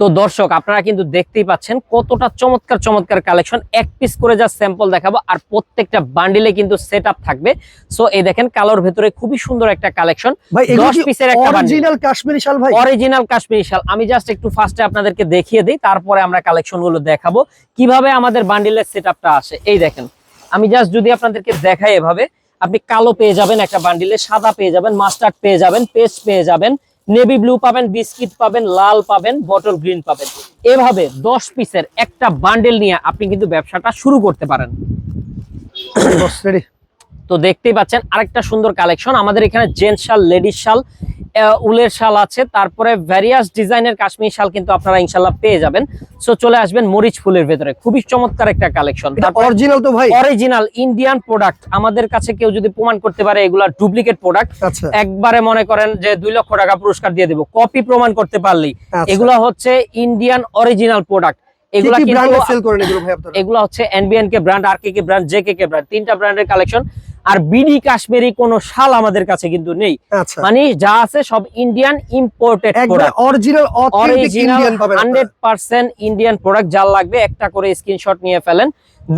তো দর্শক আপনারা কিন্তু দেখতেই পাচ্ছেন কতটা চমৎকার চমৎকার কালেকশন এক পিস করে যা স্যাম্পল দেখাবো আর প্রত্যেকটা বান্ডিলে কিন্তু সেট থাকবে। সো এই দেখেন কালোর ভেতরে খুবই সুন্দর একটা কালেকশন ভাই এগুলো 10 কি পিসের একটা অরিজিনাল কাশ্মীরি শাল ভাই? অরিজিনাল কাশ্মীরি শাল। আমি জাস্ট একটু ফার্স্টে আপনাদেরকে দেখিয়ে দিই তারপরে আমরা কালেকশনগুলো দেখাবো। কীভাবে আমাদের বান্ডিলের সেট আসে? এই দেখেন আমি জাস্ট যদি আপনাদেরকে দেখাই এভাবে আপনি কালো পেয়ে যাবেন একটা বান্ডিলে সাদা পেয়ে যাবেন মাস্টার্ড পেয়ে যাবেন পেস্ট পেয়ে যাবেন। নেভি ব্লু পাবেন, বিস্কিট পাবেন, লাল পাবেন, বটল গ্রিন পাবেন। এভাবে দশ পিসের একটা বান্ডেল নিয়ে আপনি কিন্তু ব্যবসাটা শুরু করতে পারেন। তো দেখতেই পাচ্ছেন আরেকটা সুন্দর কালেকশন। আমাদের এখানে জেন্টস শাল লেডিস শাল উলের শাল আছে। তারপরে ভ্যারিয়াস ডিজাইনের কাশ্মীর শাল কিন্তু আপনারা ইনশাল্লাহ পেয়ে যাবেন। সো চলে আসবেন মরিচ ফুলের ভেতরে। খুবই চমৎকার একটা কালেকশন। অরিজিনাল তো ভাই? অরিজিনাল ইন্ডিয়ান প্রোডাক্ট আমাদের কাছে কেউ যদি প্রমাণ করতে পারে এগুলা ডুপ্লিকেট প্রোডাক্ট আচ্ছা। একবারে মনে করেন যে দুই লক্ষ টাকা পুরস্কার দিয়ে দেবো। কপি প্রমাণ করতে পারলেই। আচ্ছা। এগুলা হচ্ছে ইন্ডিয়ান অরিজিনাল প্রোডাক্ট এগুলা কিন্তু ব্র্যান্ডে সেল করেন এগুলো ভাই আপনারা? এগুলো হচ্ছে এনবিএন কে ব্র্যান্ড আর K K brand J K K brand তিনটা ব্র্যান্ডের কালেকশন। আর বিডি কাশ্মীরি কোনো শাল আমাদের কাছে কিন্তু নেই। আচ্ছা। মানে যা আছে সব Indian imported original hundred percent Indian product যার লাগবে একটা করে স্ক্রিনশট নিয়ে ফেলেন।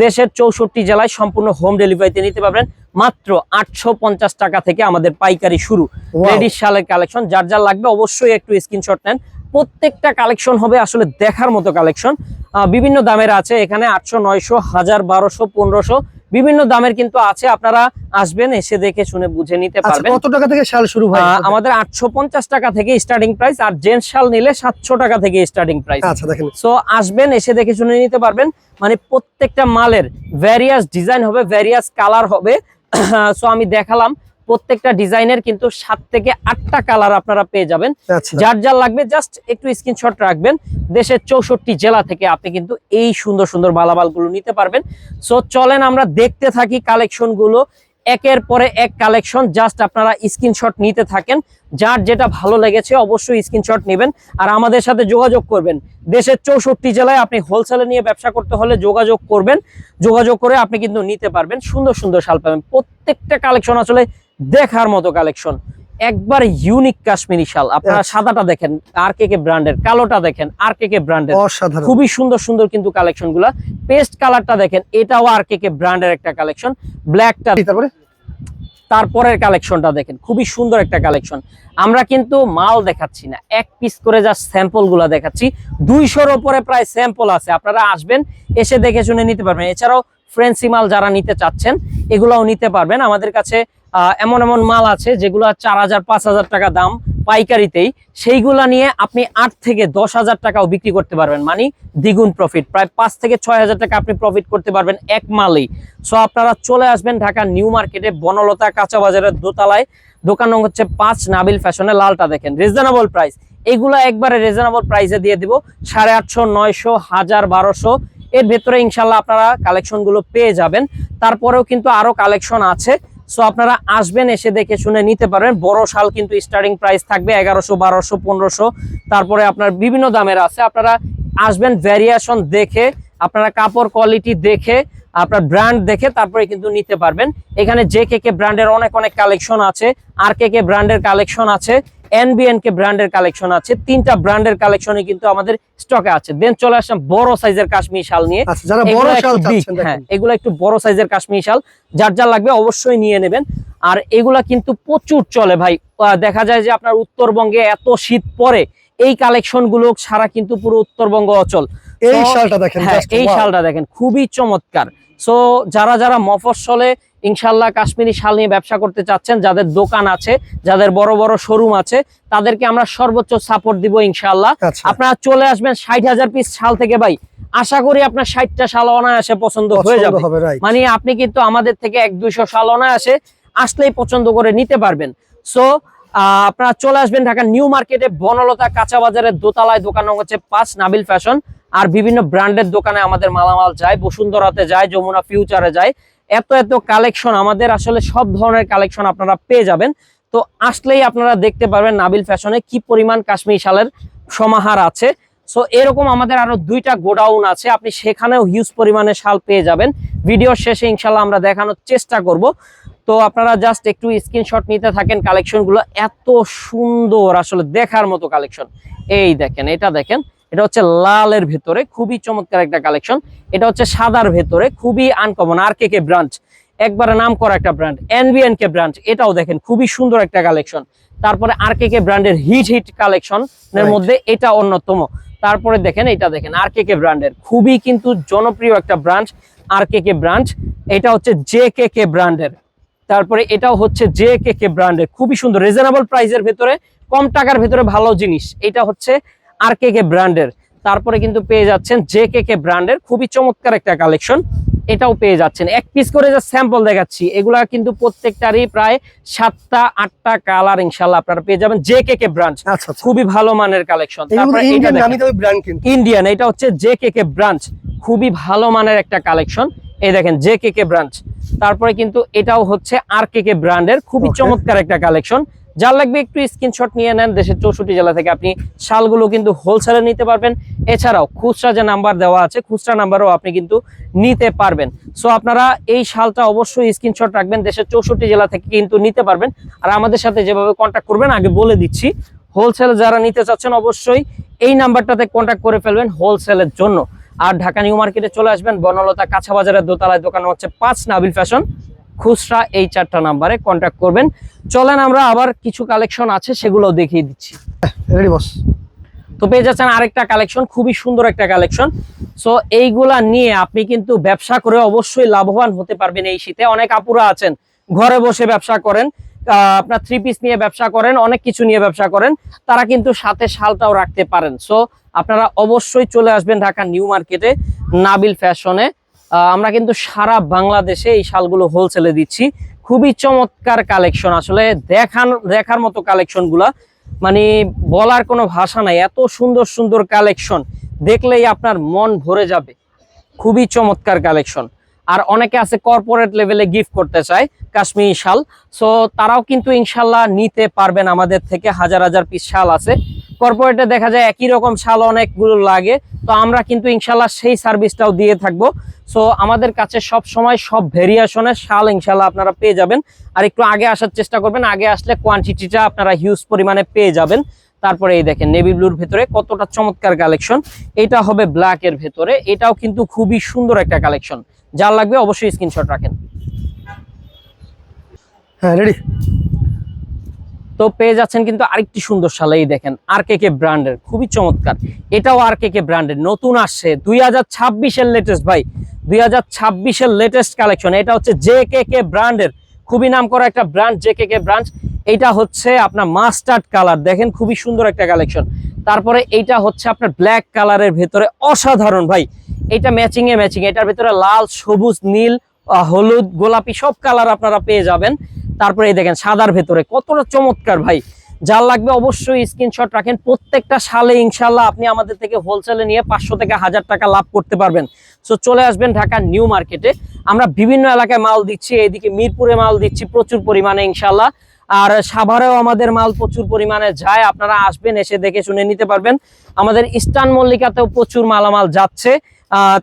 দেশের চৌষট্টি জেলায় সম্পূর্ণ হোম ডেলিভারিতে নিতে পারবেন। মাত্র আটশো পঞ্চাশ টাকা থেকে আমাদের পাইকারি শুরু. লেডিস শালের কালেকশন যার যার লাগবে অবশ্যই একটু স্ক্রিনশট নেন। প্রত্যেকটা কালেকশন হবে আসলে দেখার মতো কালেকশন বিভিন্ন দামের আছে। এখানে আটশো নয়শো হাজার বারোশো পনেরোশো বিভিন্ন দামের কিন্তু আছে আপনারা আসবেন এসে দেখে শুনে বুঝে নিতে আচ্ছা পারবেন। কত টাকা থেকে শাল শুরু হয়? আমাদের আটশো পঞ্চাশ টাকা থেকে স্টার্টিং প্রাইস আর জেন্টস শাল নিলে সাতশো টাকা থেকে স্টার্টিং প্রাইস আচ্ছা দেখেন। সো আসবেন এসে দেখে শুনে নিতে পারবেন। মানে প্রত্যেকটা মালের ভ্যারিয়াস ডিজাইন হবে ভ্যারিয়াস কালার হবে। সো আমি দেখালাম। প্রত্যেকটা ডিজাইনের কিন্তু সাত থেকে আটটা কালার আপনারা পেয়ে যাবেন। আচ্ছা। যার যার লাগবে জাস্ট একটু স্ক্রিনশট রাখবেন। দেশের চৌষট্টি জেলা থেকে আপনি কিন্তু এই সুন্দর সুন্দর মালামালগুলো নিতে পারবেন। সো চলেন আমরা দেখতে থাকি কালেকশনগুলো। একের পরে এক কালেকশন জাস্ট আপনারা স্ক্রিনশট নিতে থাকেন। যার যেটা ভালো লেগেছে অবশ্যই স্ক্রিনশট নেবেন। আর আমাদের সাথে যোগাযোগ করবেন। দেশের চৌষট্টি জেলায় আপনি হোলসেলে নিয়ে ব্যবসা করতে হলে যোগাযোগ করবেন। যোগাযোগ করে আপনি কিন্তু নিতে পারবেন। সুন্দর সুন্দর শাল পাবেন। প্রত্যেকটা কালেকশন আসলে দেখার মতো কালেকশন। একবার ইউনিক কাশ্মীরি শাল। আপনারা। সাদাটা দেখেন আর কে কে ব্র্যান্ডের। কালোটা দেখেন আর কে কে ব্র্যান্ডের খুবই সুন্দর সুন্দর কিন্তু কালেকশনগুলা পেস্ট কালারটা দেখেন এটাও আর কে কে ব্র্যান্ডের একটা কালেকশন। ব্ল্যাকটা তারপরে? তারপরের কালেকশনটা দেখেন খুবই সুন্দর একটা কালেকশন। আমরা কিন্তু মাল দেখাচ্ছি না এক পিস করে যা স্যাম্পলগুলা দেখাচ্ছি। দুইশোর ওপরে প্রায় স্যাম্পল আছে আপনারা আসবেন এসে দেখে শুনে নিতে পারবেন। এছাড়াও ফ্রেন্সি মাল যারা নিতে চাচ্ছেন, এগুলাও নিতে পারবেন। আমাদের কাছে এমন এমন মাল আছে যেগুলো চার হাজার, পাঁচ হাজার টাকা দাম পাইকারিতেই। সেইগুলা নিয়ে আপনি আট থেকে দশ হাজার টাকাও বিক্রি করতে পারবেন। মানে দ্বিগুণ প্রফিট প্রায় পাঁচ থেকে ছয় হাজার টাকা আপনি প্রফিট করতে পারবেন এক মালেই। সো আপনারা চলে আসবেন ঢাকা নিউ মার্কেটে, বনলতা কাঁচা বাজারের দোতলায়। দোকান নং হচ্ছে পাঁচ, নাবিল ফ্যাশনে লালটা দেখেন। রিজনেবল প্রাইস এগুলা একবারে রিজনেবল প্রাইসে দিয়ে দিব। সাড়ে আটশো, নয়শো, হাজার, বারোশো এর ভেতরে ইনশাল্লাহ আপনারা কালেকশনগুলো পেয়ে যাবেন। তারপরেও কিন্তু আরও কালেকশন আছে। সো আপনারা আসবেন, এসে দেখে শুনে নিতে পারবেন। বড় শাল কিন্তু স্টার্টিং প্রাইস থাকবে এগারোশো, বারোশো, পনেরোশো। তারপরে আপনার বিভিন্ন দামের আছে। আপনারা আসবেন ভ্যারিয়েশন দেখে, আপনারা কাপড় কোয়ালিটি দেখে, আপনার ব্র্যান্ড দেখে তারপরে কিন্তু নিতে পারবেন। এখানে জে কে কে ব্র্যান্ডের অনেক অনেক কালেকশন আছে। আর কে কে ব্র্যান্ডের কালেকশন আছে। এনবিএন কে ব্র্যান্ডের কালেকশন আছে। তিনটা ব্র্যান্ডের কালেকশনই কিন্তু আমাদের স্টকে আছে। দেন চলে আসলাম বড় সাইজের কাশ্মীর শাল নিয়ে। আচ্ছা হ্যাঁ এগুলো একটু বড় সাইজের কাশ্মীর শাল। যার যার লাগবে অবশ্যই নিয়ে নেবেন। আর এগুলা কিন্তু প্রচুর চলে ভাই। দেখা যায় যে আপনার উত্তরবঙ্গে এত শীত পরে এই কালেকশনগুলো সারা কিন্তু পুরো উত্তরবঙ্গ অচল। এই শালটা দেখেন হ্যাঁ এই. শালটা দেখেন খুবই চমৎকার। সো যারা যারা মফস্বলে ইনশাল্লাহ কাশ্মীরি শাল নিয়ে ব্যবসা করতে চাচ্ছেন যাদের দোকান আছে যাদের বড় বড় শোরুম আছে তাদেরকে আমরা সর্বোচ্চ সাপোর্ট দিব ইনশাল্লাহ আচ্ছা। আপনারা চলে আসবেন ষাট হাজার পিস শাল থেকে ভাই। আশা করি আপনার ষাটটা শাল অনায়াসে পছন্দ হয়ে যাবে। মানে আপনি কিন্তু আমাদের থেকে এক দুইশো শাল অনায়াসে আসলেই পছন্দ করে নিতে পারবেন। সো আপনারা চলে আসবেন ঢাকা নিউ মার্কেটে বনলতা কাঁচা বাজারের দোতলায়। দোকান হচ্ছে পাঁচ নাবিল ফ্যাশন আর বিভিন্ন ব্র্যান্ডের দোকানে আমাদের মালামাল যায় বসুন্ধরাতে যায় যমুনা ফিউচারে যায়। এত এত কালেকশন আমাদের আসলে সব ধরনের কালেকশন আপনারা পেয়ে যাবেন। তো আসলেই আপনারা দেখতে পারবেন নাবিল ফ্যাশনে কি পরিমাণ কাশ্মীর শালের সমাহার আছে। সো এরকম আমাদের আরও দুইটা গোডাউন আছে। আপনি সেখানেও হিউজ পরিমাণে শাল পেয়ে যাবেন। ভিডিওর শেষে ইনশাল্লাহ আমরা দেখানোর চেষ্টা করব। তো আপনারা জাস্ট একটু স্ক্রিনশট নিতে থাকেন কালেকশনগুলো এত সুন্দর আসলে দেখার মতো কালেকশন। এই দেখেন, এটা দেখেন। এটা হচ্ছে লালের ভেতরে খুবই চমৎকার একটা কালেকশন এটা হচ্ছে সাদার ভেতরে খুবই আনকমন আর কে কে ব্রাঞ্চ একবারে নাম করা একটা ব্র্যান্ড এনবিএন কে ব্রাঞ্চ এটাও দেখেন খুবই সুন্দর একটা কালেকশন তারপরে আর কে কে ব্র্যান্ডের হিট হিট কালেকশন এর মধ্যে এটা অন্যতম। তারপরে দেখেন এটা দেখেন আর কে কে ব্র্যান্ডের খুবই কিন্তু জনপ্রিয় একটা ব্রাঞ্চ আর কে কে ব্রাঞ্চ এটা হচ্ছে জে কে কে ব্র্যান্ডের তারপরে এটাও হচ্ছে জে কে কে ব্র্যান্ডের খুবই সুন্দর রিজনেবল প্রাইসের ভেতরে কম টাকার ভেতরে ভালো জিনিস। এটা হচ্ছে আর কে কে ব্র্যান্ডের। তারপরে কিন্তু পেয়ে যাচ্ছেন জে কে কে ব্র্যান্ডের। খুবই চমৎকার একটা কালেকশন। এটাও পেয়ে যাচ্ছেন। এক পিস করে যে স্যাম্পল দেখাচ্ছি। এগুলা কিন্তু প্রত্যেকটারই প্রায় সাতটা আটটা কালার ইনশাল্লাহ আপনারা পেয়ে যাবেন জে কে কে ব্রাঞ্চ খুবই ভালো মানের কালেকশন। ইন্ডিয়ান এটা হচ্ছে জে কে কে ব্রাঞ্চ খুবই ভালো মানের একটা কালেকশন। এই দেখেন জে কে কে ব্রাঞ্চ তারপরে কিন্তু এটাও হচ্ছে আর কে কে ব্র্যান্ডের। খুবই চমৎকার একটা কালেকশন। যার লাগবে একটু স্ক্রিনশট নিয়ে নেন, দেশের চৌষট্টি জেলা থেকে আপনি শালগুলো কিন্তু হোলসেলে নিতে পারবেন। এছাড়াও খুচরা যে নাম্বার দেওয়া আছে, খুচরা নাম্বারও আপনি কিন্তু নিতে পারবেন। সো আপনারা এই শালটা অবশ্যই স্ক্রিনশট রাখবেন, দেশের চৌষট্টি জেলা থেকে কিন্তু নিতে পারবেন। আর আমাদের সাথে যেভাবে কন্ট্যাক্ট করবেন, আগে বলে দিচ্ছি হোলসেল যারা নিতে চাচ্ছেন অবশ্যই এই নাম্বারটাতে কন্ট্যাক্ট করে ফেলবেন হোলসেলের জন্য। আর ঢাকা নিউ মার্কেটে চলে আসবেন, বনলতা কাঁচা বাজারের দোতলায়, দোকান হচ্ছে পাঁচ নাবিল ফ্যাশন। খুচরা এই চারটা নাম্বারে কন্ট্যাক্ট করবেন। চলেন আমরা আবার কিছু কালেকশন আছে সেগুলো দেখিয়ে দিচ্ছি। রেডি বস তো পেয়ে যাচ্ছেন আরেকটা কালেকশন খুবই সুন্দর একটা কালেকশন সো এইগুলা নিয়ে আপনি কিন্তু ব্যবসা করে অবশ্যই লাভবান হতে পারবেন এই শীতে। অনেক আপুরা আছেন ঘরে বসে ব্যবসা করেন আপনার থ্রি পিস নিয়ে ব্যবসা করেন অনেক কিছু নিয়ে ব্যবসা করেন তারা কিন্তু সাথে শালটাও রাখতে পারেন। সো আপনারা অবশ্যই চলে আসবেন ঢাকা নিউ মার্কেটে নাবিল ফ্যাশনে। আমরা কিন্তু সারা বাংলাদেশে এই শালগুলো হোলসেলে দিচ্ছি। খুবই চমৎকার কালেকশন আসলে দেখান দেখার মতো কালেকশনগুলা মানে বলার কোনো ভাষা নাই। এত সুন্দর সুন্দর কালেকশন দেখলেই আপনার মন ভরে যাবে। খুবই চমৎকার কালেকশন আর অনেকে আছে কর্পোরেট লেভেলে গিফট করতে চায়, কাশ্মীরি শাল। সো তারাও কিন্তু ইনশাল্লাহ নিতে পারবেন আমাদের থেকে, হাজার হাজার পিস শাল আছে। কর্পোরেটে দেখা যায় একই রকম শাল অনেকগুলো লাগে। তো আমরা কিন্তু ইনশাল্লাহ সেই সার্ভিসটাও দিয়ে থাকব। সো আমাদের কাছে সব সময় সব ভেরিয়েশনের শাল ইনশাল্লাহ আপনারা পেয়ে যাবেন। আর একটু আগে আসার চেষ্টা করবেন, আগে আসলে কোয়ান্টিটিটা আপনারা হিউজ পরিমাণে পেয়ে যাবেন। তারপরে এই দেখেন নেভি ব্লুর ভেতরে কতটা চমৎকার কালেকশন। এটা হবে ব্ল্যাক এর ভেতরে। এটাও কিন্তু খুবই সুন্দর একটা কালেকশন। যার লাগবে অবশ্যই স্ক্রিনশট রাখেন। হ্যাঁ রেডি তো পেয়ে যাচ্ছেন কিন্তু আরেকটি সুন্দর শাল এই দেখেন আর কে কে ব্র্যান্ডের খুবই চমৎকার। এটাও আর কে কে ব্র্যান্ডের নতুন আসছে। দুই হাজার ছাব্বিশের লেটেস্ট ভাই। দুই হাজার ছাব্বিশের লেটেস্ট কালেকশন। এটা হচ্ছে জে কে কে ব্র্যান্ডের খুবই নাম করা একটা brand J K K branch এইটা হচ্ছে আপনার মাস্টার্ড কালার। দেখেন খুবই সুন্দর একটা কালেকশন। তারপরে এইটা হচ্ছে আপনার ব্ল্যাক কালারের ভেতরে। অসাধারণ ভাই। এটা ম্যাচিং এ ম্যাচিং এটার ভেতরে লাল, সবুজ, নীল হলুদ, গোলাপি সব কালার আপনারা পেয়ে যাবেন। তারপরে এই দেখেন সাদার ভেতরে। কতটা চমৎকার ভাই। যার লাগবে অবশ্যই স্ক্রিনশট রাখেন। প্রত্যেকটা সালে ইনশাল্লাহ আপনি আমাদের থেকে হোলসেলে নিয়ে পাঁচশো থেকে হাজার টাকা লাভ করতে পারবেন। সো চলে আসবেন ঢাকা নিউ মার্কেটে আমরা বিভিন্ন এলাকায় মাল দিচ্ছি। এইদিকে মিরপুরে মাল দিচ্ছি প্রচুর পরিমাণে ইনশাল্লাহ আর সাভারেও আমাদের মাল প্রচুর পরিমাণে যায়। আপনারা আসবেন, এসে দেখে শুনে নিতে পারবেন। আমাদের ইস্টার্ন মল্লিকাতেও প্রচুর মালামাল যাচ্ছে।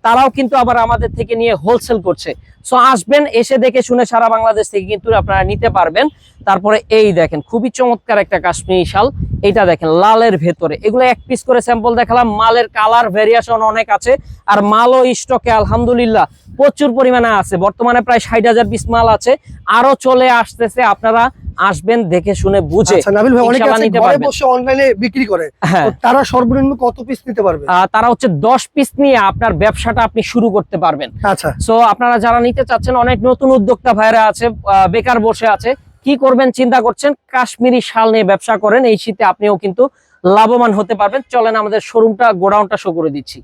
তারাও কিন্তু আবার আমাদের থেকে নিয়ে হোলসেল করছে। সো আসবেন, এসে দেখে শুনে সারা বাংলাদেশ থেকে কিন্তু আপনারা নিতে পারবেন। তারপরে এই দেখেন, খুবই চমৎকার একটা কাশ্মীরি শাল। এটা দেখেন, লালের ভেতরে। এগুলো এক পিস করে স্যাম্পল দেখালাম। মালের কালার ভেরিয়েশন অনেক আছে। আর মালও স্টকে আলহামদুলিল্লাহ। প্রচুর পরিমাণে আছে। বর্তমানে প্রায় ষাট হাজার পিস মাল আছে। আরও চলে আসতেছে আপনারা আসবেন দেখে শুনে বুঝে আচ্ছা নাবিল ভাই অনেকে আছে ঘরে বসে অনলাইনে বিক্রি করে। হ্যাঁ। তারা সর্বনিম্ন কত পিস নিতে পারবে? তারা হচ্ছে দশ পিস নিয়ে আপনার ব্যবসাটা আপনি শুরু করতে পারবেন। আচ্ছা। সো আপনারা যারা নিতে চাচ্ছেন অনেক নতুন উদ্যোক্তা ভাইরা আছে বেকার বসে আছে কি করবেন চিন্তা করছেন? কাশ্মীরি শাল নিয়ে ব্যবসা করেন এই শীতে আপনিও কিন্তু লাভবান হতে পারবেন। চলেন আমাদের শোরুমটা গোডাউনটা শো করে দিচ্ছি।